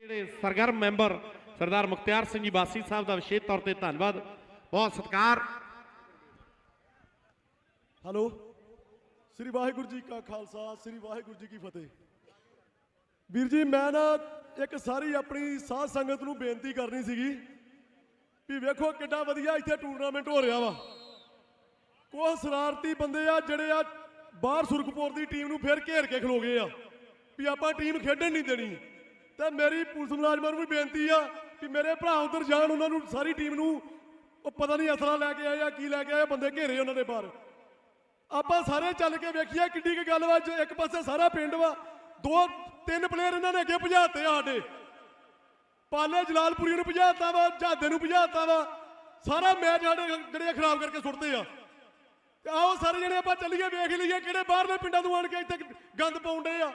ਜਿਹੜੇ ਸਰਗਰਮ ਮੈਂਬਰ ਸਰਦਾਰ ਮੁਖਤਿਆਰ ਸਿੰਘ ਜੀ ਬਾਸੀ ਸਾਹਿਬ ਦਾ ਵਿਸ਼ੇਸ਼ ਤੌਰ ਤੇ ਧੰਨਵਾਦ, ਬਹੁਤ ਸਤਿਕਾਰ। ਹੈਲੋ, ਸ੍ਰੀ ਵਾਹਿਗੁਰੂ ਜੀ ਕਾ ਖਾਲਸਾ, ਸ੍ਰੀ ਵਾਹਿਗੁਰੂ ਜੀ ਕੀ ਫਤਿਹ। ਵੀਰ ਜੀ, ਮੈਂ ਨਾ ਇੱਕ ਸਾਰੀ ਆਪਣੀ ਸਾਧ ਸੰਗਤ ਨੂੰ ਬੇਨਤੀ ਕਰਨੀ ਸੀਗੀ ਵੀ ਵੇਖੋ ਕਿੱਡਾ ਵਧੀਆ ਇੱਥੇ ਟੂਰਨਾਮੈਂਟ ਹੋ ਰਿਹਾ ਵਾ। ਉਹ ਸ਼ਰਾਰਤੀ ਬੰਦੇ ਆ ਜਿਹੜੇ ਆ ਬਾਹਰ ਸੁਰਖਪੁਰ ਦੀ ਟੀਮ ਨੂੰ ਫੇਰ ਘੇਰ ਕੇ ਖਲੋ ਗਏ ਆ ਵੀ ਆਪਾਂ ਟੀਮ ਖੇਡਣ ਨਹੀਂ ਦੇਣੀ। ਤੇ ਮੇਰੀ ਪੁਲਿਸ ਮੁਲਾਜ਼ਮਾਂ ਨੂੰ ਵੀ ਬੇਨਤੀ ਆ ਵੀ ਮੇਰੇ ਭਰਾ ਉਧਰ ਜਾਣ, ਉਹਨਾਂ ਨੂੰ ਸਾਰੀ ਟੀਮ ਨੂੰ ਉਹ ਪਤਾ ਨਹੀਂ ਅਸਲਾ ਲੈ ਕੇ ਆਏ ਆ, ਕੀ ਲੈ ਕੇ ਆਏ ਬੰਦੇ ਘੇਰੇ ਉਹਨਾਂ ਦੇ ਬਾਹਰ। ਆਪਾਂ ਸਾਰੇ ਚੱਲ ਕੇ ਵੇਖੀਏ ਕਿੱਡੀ ਕੀ ਗੱਲ ਵਾ ਇੱਕ ਪਾਸੇ ਸਾਰਾ ਪਿੰਡ ਵਾ, ਦੋ, ਤਿੰਨ ਪਲੇਅਰ ਇਹਨਾਂ ਨੇ ਅੱਗੇ ਭਜਾਤੇ ਆ ਸਾਡੇ। ਪਾਲੇ ਜਲਾਲਪੁਰੀ ਨੂੰ ਭਜਾਤਾ ਵਾ, ਜਹਾਦੇ ਨੂੰ ਭਜਾਤਾ ਵਾ, ਸਾਰਾ ਮੈਚ ਸਾਡੇ ਜਿਹੜੇ ਆ ਖਰਾਬ ਕਰਕੇ ਸੁੱਟਦੇ ਆ। ਆਓ ਸਾਰੇ ਜਣੇ ਆਪਾਂ ਚੱਲੀਏ, ਵੇਖ ਲਈਏ ਕਿਹੜੇ ਬਾਹਰਲੇ ਪਿੰਡਾਂ ਤੋਂ ਆਣ ਕੇ ਇੱਥੇ ਗੰਦ ਪਾਉਂਦੇ ਆ।